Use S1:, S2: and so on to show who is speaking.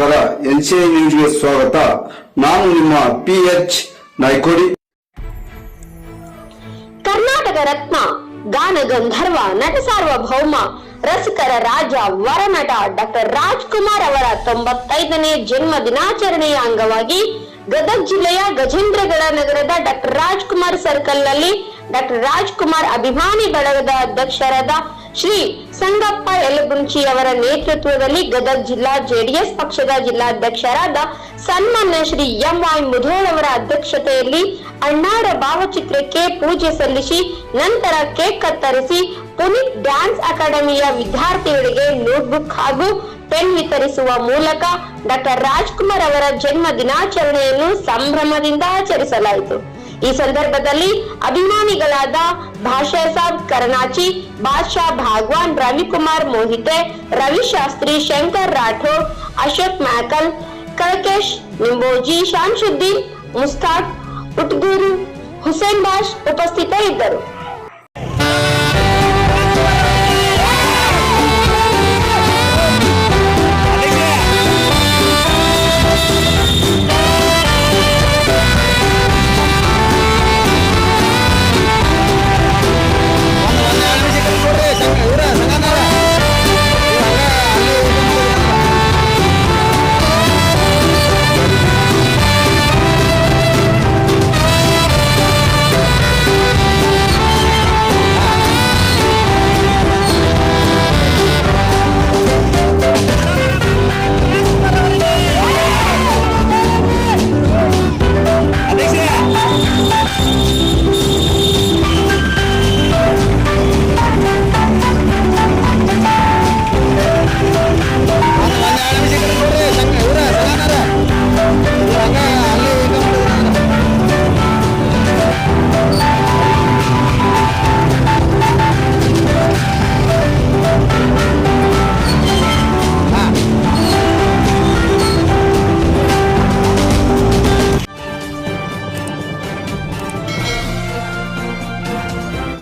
S1: NCI ನ್ಯೂಸ್ಗೆ ಸ್ವಾಗತ. ನಾನು ನಿಮ್ಮ ಪಿ ಎಚ್ ನಾಯ್ಕೋಡಿ.
S2: ಕರ್ನಾಟಕ ರತ್ನ ಗಾನ ಗಂಧರ್ವ ನಟ ಸಾರ್ವಭೌಮ ರಸಿಕರ ರಾಜ ವರನಟ ಡಾಕ್ಟರ್ ರಾಜ್ಕುಮಾರ್ ಅವರ ತೊಂಬತ್ತೈದನೇ ಜನ್ಮ ದಿನಾಚರಣೆಯ ಅಂಗವಾಗಿ ಗದಗ ಜಿಲ್ಲೆಯ ಗಜೇಂದ್ರಗಡ ನಗರದ ಡಾಕ್ಟರ್ ರಾಜ್ಕುಮಾರ್ ಸರ್ಕಲ್ನಲ್ಲಿ ಡಾಕ್ಟರ್ ರಾಜ್ಕುಮಾರ್ ಅಭಿಮಾನಿ ಬಳಗದ ಅಧ್ಯಕ್ಷರಾದ ಶ್ರೀ ಸಂಗಪ್ಪ ಯಲಗುಂಚಿ ಅವರ ನೇತೃತ್ವದಲ್ಲಿ ಗದಗ ಜಿಲ್ಲಾ ಜೆಡಿಎಸ್ ಪಕ್ಷದ ಜಿಲ್ಲಾಧ್ಯಕ್ಷರಾದ ಸನ್ಮಾನ್ಯ ಶ್ರೀ ಎಂ ವೈ ಮುಧೋಳ್ ಅವರ ಅಧ್ಯಕ್ಷತೆಯಲ್ಲಿ ಅಣ್ಣಾರ ಭಾವಚಿತ್ರಕ್ಕೆ ಪೂಜೆ ಸಲ್ಲಿಸಿ, ನಂತರ ಕೇಕ್ ಕತ್ತರಿಸಿ, ಪುನೀತ್ ಡ್ಯಾನ್ಸ್ ಅಕಾಡೆಮಿಯ ವಿದ್ಯಾರ್ಥಿಗಳಿಗೆ ನೋಟ್ಬುಕ್ ಹಾಗೂ ಪೆನ್ ವಿತರಿಸುವ ಮೂಲಕ ಡಾಕ್ಟರ್ ರಾಜ್ಕುಮಾರ್ ಅವರ ಜನ್ಮ ದಿನಾಚರಣೆಯನ್ನು ಸಂಭ್ರಮದಿಂದ ಆಚರಿಸಲಾಯಿತು. ಈ ಸಂದರ್ಭದಲ್ಲಿ ಅಭಿಮಾನಿಗಳಾದ ಭಾಷಾ ಸಾಬ್ ಕರ್ನಾಚಿ ಬಾದ್ಶಾ ಭಾಗವಾನ್ ರವಿಕುಮಾರ್ ಮೋಹಿತೆ ರವಿಶಾಸ್ತ್ರಿ ಶಂಕರ್ ರಾಠೋಡ್, ಅಶೋಕ್ ಮ್ಯಾಕಲ್ ಕಳಕೇಶ್ ನಿಂಬೋಜಿ, ಶಾಂಶುದ್ದೀನ್ ಮುಸ್ತಾಕ್ ಉಟ್ಗೂರು ಹುಸೇನ್ ಬಾಷ್ ಉಪಸ್ಥಿತರಿದ್ದರು